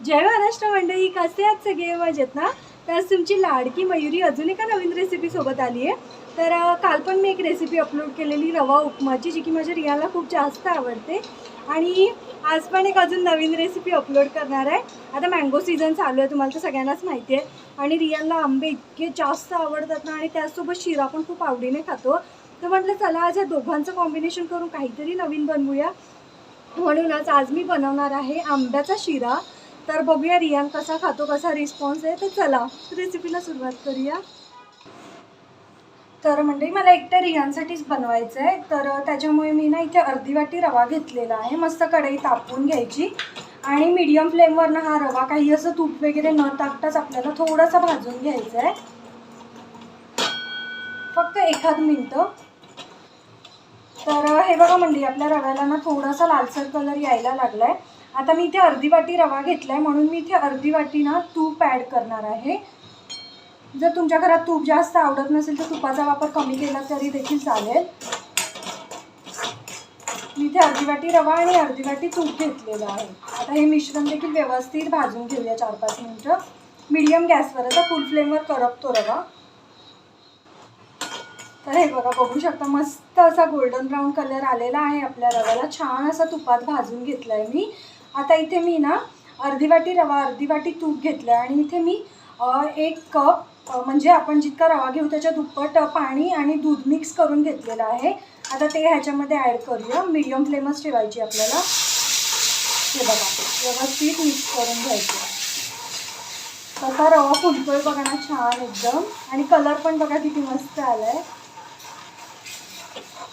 जय महाराष्ट्र मंडळी कसे आहात सगळे? मजेत ना? तर आज तुमची लाडकी मयुरी अजून एका नवीन रेसिपीसोबत आली आहे. तर काल पण मी एक रेसिपी अपलोड केलेली रवा उपमाची जी की माझ्या रियाला खूप जास्त आवडते. आणि आज पण एक अजून नवीन रेसिपी अपलोड करणार आहे. आता मँगो सीझन चालू आहे तुम्हाला तर सगळ्यांनाच माहिती आहे. आणि रियाला आंबे इतके जास्त आवडतात ना आणि त्याचसोबत शिरा पण खूप आवडीने खातो. तर म्हटलं चला आज या दोघांचं कॉम्बिनेशन करून काहीतरी नवीन बनवूया. म्हणूनच आज मी बनवणार आहे आंब्याचा शिरा. तर बघूया रियान कसा खातो कसा रिस्पॉन्स आहे. तर चला रेसिपीला सुरुवात करूया. तर म्हणजे मला एकट्या रियांसाठीच बनवायचं आहे. तर त्याच्यामुळे मी ना इथे अर्धी वाटी रवा घेतलेला आहे. मस्त कढई तापवून घ्यायची. आणि मीडियम फ्लेमवरनं हा रवा काही असं तूप वगैरे न टाकताच आपल्याला थोडासा भाजून घ्यायचा आहे. फक्त एखाद मिनटं. तर हे बघा म्हणजे आपल्या रव्याला ना थोडासा लालसर कलर यायला लागला आहे आता मी इथे अर्धी वाटी रवा घेतलाय म्हणून मी इथे अर्धी वाटी ना तूप ॲड करणार आहे. जर तुमच्या घरात तूप जास्त आवडत नसेल तर तुपाचा वापर कमी केला तरी देखील चालेल. मी इथे अर्धी वाटी रवा आणि अर्धी वाटी तूप घेतलेलं आहे. आता हे मिश्रण देखील व्यवस्थित भाजून घेऊया चार पाच मिनटं. मीडियम गॅसवर आता फुल फ्लेमवर करपतो रवा. तर हे बघा बघू शकता मस्त असा गोल्डन ब्राऊन कलर आलेला आहे आपल्या रव्याला. छान असा तुपात भाजून घेतला आहे मी. आता इथे मी ना अर्धी वाटी रवा अर्धी वाटी तूप घेतलं आहे आणि इथे मी एक कप म्हणजे आपण जितका रवा घेऊ त्याच्या दुप्पट पाणी आणि दूध मिक्स करून घेतलेलं आहे. आता ते ह्याच्यामध्ये ॲड करूया. मिडियम फ्लेमच ठेवायची आपल्याला. ते बघा व्यवस्थित मिक्स करून घ्यायचं. तसा रवा फुलतोय बघा ना छान एकदम. आणि कलर पण बघा किती मस्त आलाय.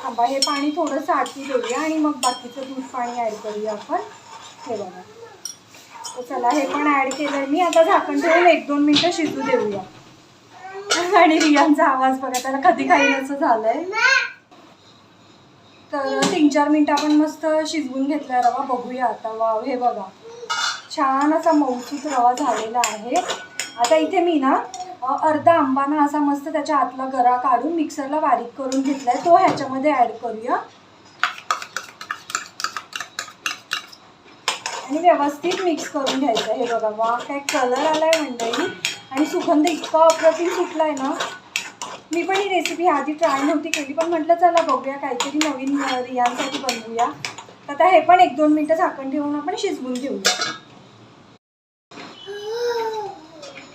थांबा हे पाणी थोडंसं आटू देऊया आणि मग बाकीचं दूध पाणी ॲड करूया आपण. हे बघा. चला हे पण ॲड केलं मी. आता झाकण ठेवून एक दोन मिनटं शिजू देऊया. आणि रियांचा आवाज बघा त्याला कधी काही असं झालंय. तर तीन चार मिनटं आपण मस्त शिजवून घेतला रवा बघूया आता. वाव हे बघा. छान असा मऊसूत रवा झालेला आहे. आता इथे मी ना अर्धा आंबाना असा मस्त त्याच्या आतला गरा काढून मिक्सरला बारीक करून घेतलाय. तो ह्याच्यामध्ये ॲड करूया. आणि व्यवस्थित मिक्स करून घ्यायचं हे बघा वा काय कलर आला आहे मंडळी. आणि सुगंध इतका अप्रतिम आहे ना. मी पण ही रेसिपी आधी ट्राय नव्हती केली पण म्हटलं चला बघूया काहीतरी नवीन रियांसाठी बनवूया. तर आता हे पण एक दोन मिनटं झाकण ठेवून आपण शिजवून घेऊया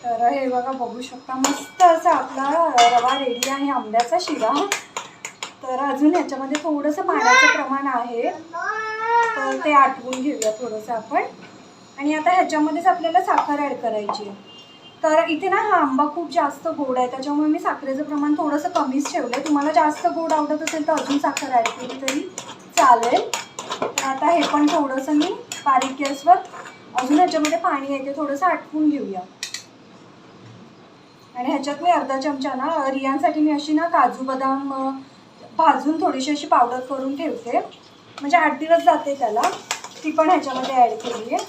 तर हे बघा बघू शकता मस्त असा आपला रवा रेडी आहे आंब्याचा शिरा. तर अजून ह्याच्यामध्ये थोडंसं पाण्याचं प्रमाण आहे. ते आटवून घेऊया थोडंसं आपण. आणि आता ह्याच्यामध्येच आपल्याला साखर ॲड करायची आहे. तर इथे ना हा आंबा खूप जास्त गोड आहे. त्याच्यामुळे मी साखरेचं प्रमाण थोडंसं कमीच ठेवलं आहे तुम्हाला जास्त गोड आवडत असेल तर अजून साखर ॲड केली तरी चालेल. तर आता हे पण थोडंसं मी बारीक गॅसवर अजून ह्याच्यामध्ये पाणी आहे ते थोडंसं आटवून घेऊया. आणि ह्याच्यात मी अर्धा चमचा ना रियांसाठी मी अशी ना काजू बदाम भाजून थोडीशी अशी पावडर करून ठेवते. म्हणजे आठ दिवस जाते त्याला. ती पण ह्याच्यामध्ये ॲड केली आहे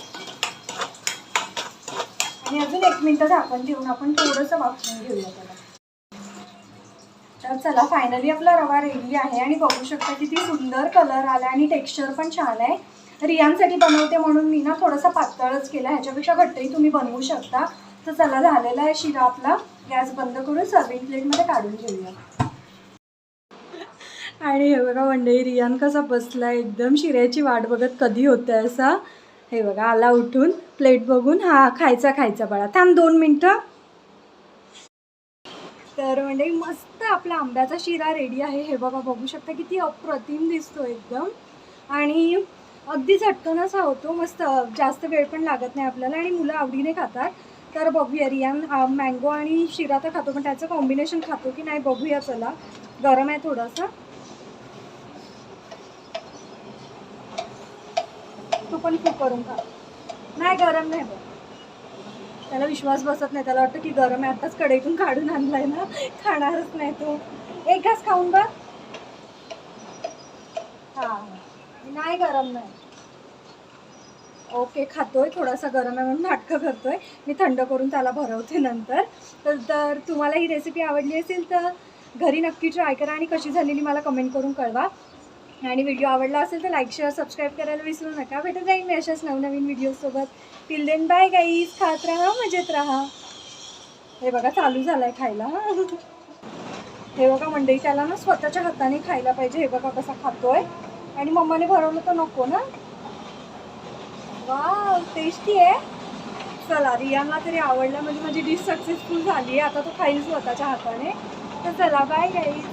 आणि अजून एक मिनटं झाकण ठेवून आपण थोडंसं वापरून घेऊया त्याला. तर चला फायनली आपला रवा रेडी आहे आणि बघू शकता किती सुंदर कलर आला आणि टेक्स्चर पण छान आहे. रियांसाठी बनवते म्हणून मी ना थोडासा पातळच केला. ह्याच्यापेक्षा घट्टही तुम्ही बनवू शकता. तर चला झालेला आहे शिरा आपला. गॅस बंद करून सर्विंग प्लेटमध्ये काढून घेऊया. आणि हे बघा मंडळी रियान कसा बसला एकदम शिऱ्याची वाट बघत कधी होतं असा. हे बघा आला उठून. प्लेट बघून हा खायचा खायचा बाळा. थांब दोन मिनटं. तर म्हणजे मस्त आपला आंब्याचा शिरा रेडी आहे. हे बघा बघू शकता किती अप्रतिम दिसतो एकदम. आणि अगदी झटकन असा होतो. मस्त जास्त वेळ पण लागत नाही आपल्याला आणि मुलं आवडीने खातात. तर बघूया रियान मँगो आणि शिरा तर खातो पण त्याचं कॉम्बिनेशन खातो की नाही बघूया चला. गरम आहे थोडासा. तू पण खूप करून खा. नाही गरम नाही बघ त्याला विश्वास बसत नाही. त्याला वाटतं की गरम आहे. आत्ताच कढईतून काढून आणलाय ना. खाणारच नाही तू. एक घास खाऊन बघ. हा. नाही गरम नाही. ओके खातोय. थोडासा गरम आहे म्हणून नाटकं करतोय. मी थंड करून त्याला भरवते नंतर. तर तर तुम्हाला ही रेसिपी आवडली असेल तर घरी नक्की ट्राय करा आणि कशी झालेली मला कमेंट करून कळवा. आणि व्हिडिओ आवडला असेल तर लाईक शेअर सबस्क्राईब करायला विसरू नका. भेटत जाईल मी अशाच नवनवीन व्हिडिओसोबत टिल देन बाय गाईज खात राहा मजेत राहा. हे बघा चालू झालाय खायला. हे बघा मंडई त्याला ना स्वतःच्या हाताने खायला पाहिजे. हे बघा कसा खातोय. आणि मम्माने भरवलं तर नको ना. वा टेस्टी आहे. चला रियाला तरी आवडला. म्हणजे माझी डिश सक्सेसफुल झाली आहे. आता तो खाईल स्वतःच्या हाताने. तर चला बाय गाईज